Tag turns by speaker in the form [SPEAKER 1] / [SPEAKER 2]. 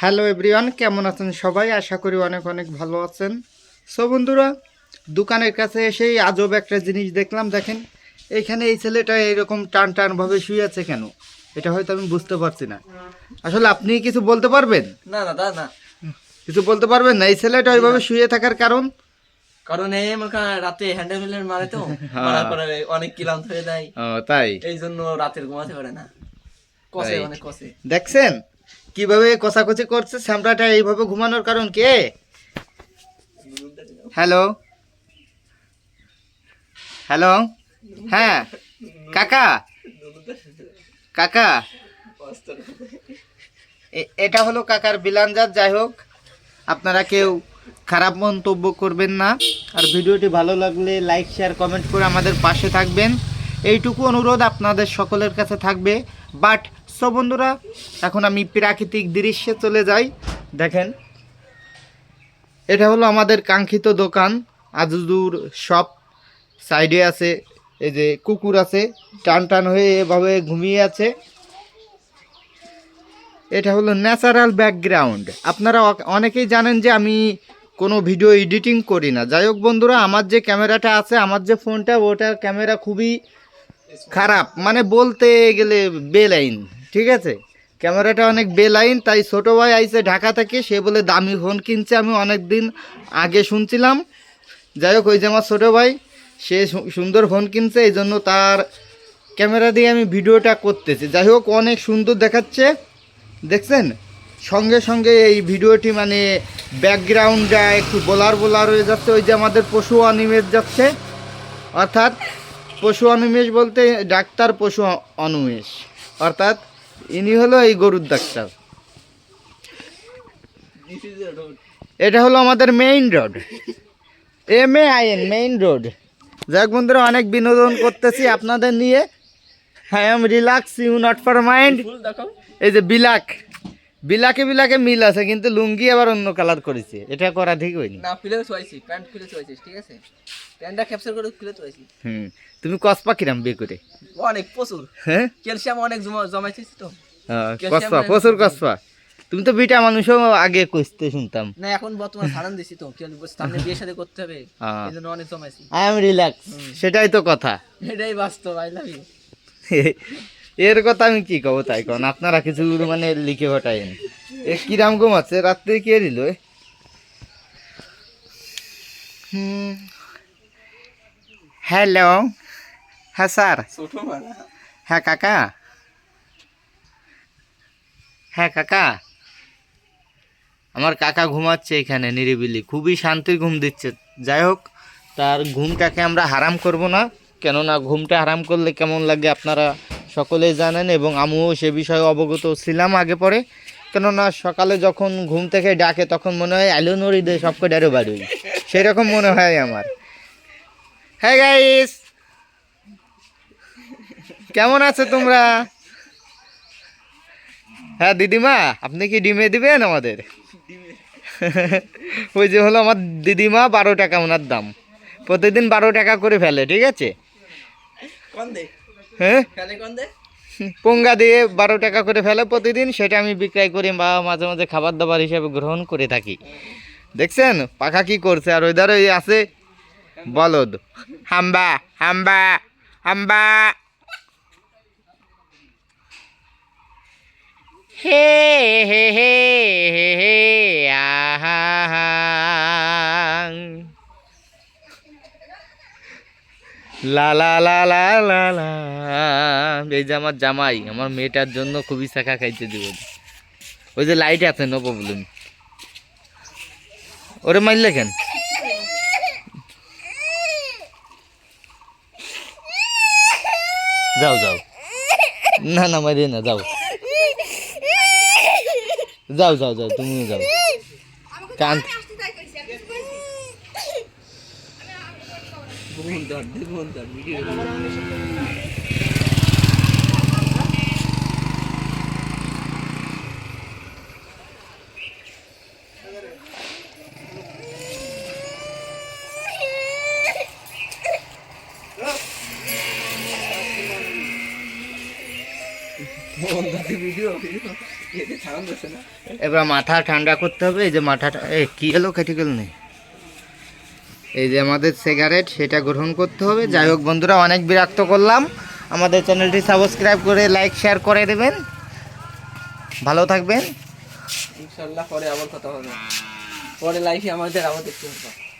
[SPEAKER 1] Hello everyone কেমন আছেন সবাই? আশা করি অনেক অনেক ভালো আছেন। সো বন্ধুরা দোকানের কাছে এসেই আজব একটা জিনিস দেখলাম দেখেন। এইখানে এই ছেলেটা এরকম টান টান ভাবে শুয়ে আছে কেন? এটা হয়তো আমি বুঝতে পারছি না। আসলে আপনি কিছু বলতে পারবেন?
[SPEAKER 2] না না না
[SPEAKER 1] কিছু বলতে পারবেন না? এই ছেলেটা ওইভাবে শুয়ে থাকার কারণ?
[SPEAKER 2] কারণ এই রাতে হ্যান্ডেল মারে তো
[SPEAKER 1] হ্যাঁ।
[SPEAKER 2] অনেক ক্লান্ত হয়ে যায়।
[SPEAKER 1] তাই?
[SPEAKER 2] এই জন্য রাতের ঘুমাতে পারে না। কষে অনেক কষে।
[SPEAKER 1] দেখছেন? কীভাবে কষাকষি করছে স্যামরাটা এইভাবে ঘুমানোর কারণ কে? হ্যালো হ্যালো হ্যাঁ। কাকা? কাকা? এটা হলো কাকার বিলানজাত, যাই হোক। আপনারা কেউ খারাপ মন্তব্য করবেন না। আর ভিডিওটি ভালো লাগলে লাইক, শেয়ার, কমেন্ট করে আমাদের পাশে থাকবেন। এইটুকু অনুরোধ আপনাদের সকলের কাছে থাকবে। বাট সো বন্ধুরা, এখন আমি প্রাকৃতিক দৃশ্যে চলে যাই। দেখেন, এটা হলো আমাদের কাঙ্ক্ষিত দোকান আজুদুর শপ সাইডে আছে, এই যে কুকুর আছে, টান টান হয়ে এভাবে ঘুমিয়ে আছে। এটা হলো ন্যাচারাল ব্যাকগ্রাউন্ড আপনারা অনেকেই জানেন যে আমি কোনো ভিডিও এডিটিং করি না। যাই হোক বন্ধুরা, আমার যে ক্যামেরাটা আছে, আমার যে ফোনটা ওটা ক্যামেরা খুবই খারাপ। মানে বলতে গেলে বেলাইন। ঠিক আছে? ক্যামেরাটা অনেক বেলাইন, তাই ছোটো ভাই আইছে ঢাকা থেকে, সে বলে দামি ফোন কিনছে আমি অনেক দিন আগে শুনছিলাম। যাই হোক, ওই যে আমার ছোটো ভাই, সে সুন্দর ফোন কিনছে, এই জন্য তার ক্যামেরা দিয়ে আমি ভিডিওটা করতেছি। যাই হোক, অনেক সুন্দর দেখাচ্ছে। দেখছেন? সঙ্গে সঙ্গে এই ভিডিওটি মানে ব্যাকগ্রাউন্ডটা একটু বোলার বোলার হয়ে যাচ্ছে। ওই যে আমাদের পশু অনিমেষ যাচ্ছে। অর্থাৎ পশু অনিমেষ বলতে ডাক্তার পশু অনুমেষ। অর্থাৎ ইনি হলো এই গরুর ডাক্তার। এটা হলো আমাদের main road M A I N main road যাক বন্ধুরা অনেক বিনোদন করতেছি আপনাদের নিয়ে। I am relax you not for mind এই যে বিলাক। বিলাকে বিলাকে মিল আছে কিন্তু লুঙ্গি আবার অন্য কালার করেছে। এটা করা ঠিক হয়নি।
[SPEAKER 2] না খুলে চয়েছি প্যান্ট খুলে চয়েছিস ঠিক আছে? প্যান্টটা ক্যাপচার করে খুলে চয়েছি
[SPEAKER 1] হুম তুমি কসপা কিরাম বিয়ে করে?
[SPEAKER 2] অনেক প্রচুর।
[SPEAKER 1] হ্যাঁ?
[SPEAKER 2] ক্যালসিয়াম অনেক জমা জমাইছিস তো।
[SPEAKER 1] কসপা প্রচুর কসপা। তুমি তো বিটা মানুষও আগে কইতে শুনতাম।
[SPEAKER 2] না এখন বর্তমান সারান দিছি তো কেন সামনে বিয়ে সাথে করতে হবে
[SPEAKER 1] হ্যাঁ।
[SPEAKER 2] এই জন্য অনেক জমাইছি।
[SPEAKER 1] আই এম রিল্যাক্স সেটাই তো কথা।
[SPEAKER 2] এটাই বাস্তব আই লাভ ইউ
[SPEAKER 1] এর কথা আমি কি কব তাই কোন? আপনারা কিছু মানে লিখে ঘটাইন এ কিরাম ঘুমাচ্ছে রাত্রে কে দিল? হ্যালো। হ্যাঁ স্যার। হ্যাঁ কাকা। হ্যাঁ কাকা। আমার কাকা ঘুমাচ্ছে এখানে নিরিবিলি। খুবই শান্তির ঘুম দিচ্ছে। যাই হোক তার ঘুমটাকে আমরা হারাম করব না। কেননা ঘুমটা হারাম করলে কেমন লাগে আপনারা সকলেই জানেন এবং আমিও সে বিষয়ে অবগত ছিলাম আগে পরে। কেননা সকালে যখন ঘুম থেকে ডাকে তখন মনে হয় আলো নড়ি দিয়ে সবকে ডারে বাড়ি। সেরকম মনে হয় আমার। হ্যাঁ গাইস কেমন আছে তোমরা? হ্যাঁ দিদিমা আপনি কি ডিমে দিবেন আমাদের? ওই যে হলো আমার দিদিমা বারো টাকা ওনার দাম। প্রতিদিন বারো টাকা করে ফেলে ঠিক আছে? হ্যাঁ? পোঙ্গা দিয়ে বারো টাকা করে ফেলে প্রতিদিন সেটা আমি বিক্রয় করি বা মাঝে মাঝে খাবার দাবার হিসেবে গ্রহণ করে থাকি। দেখছেন? পাখা কি করছে? আর ওই ধারে ওই আছে বলদ। হাম্বা হাম্বা হাম্বা। হে হে হে। লা লা লা লা লা লা। এই যে আমার জামাই আমার মেয়েটার জন্য খুবই শাখা খাইতে দিব। ওই যে লাইট আছে নো প্রবলেম ওরে মারলে কেন? যাও যাও। না না মারিয়ে না যাও। যাও যাও যাও তুমিও যাও। কান এবার মাথা ঠান্ডা করতে হবে এই যে মাথাটা এ কি এলো কেটে গেল নেই। এই যে আমাদের সিগারেট সেটা গ্রহণ করতে হবে। যাই হোক বন্ধুরা, অনেক বিরক্ত করলাম। আমাদের চ্যানেলটি সাবস্ক্রাইব করে লাইক শেয়ার করে দেবেন। ভালো থাকবেন।
[SPEAKER 2] ইনশাল্লাহ পরে আবার কথা হবে। পরে লাইফে আমাদের আবার দেখতে হবে।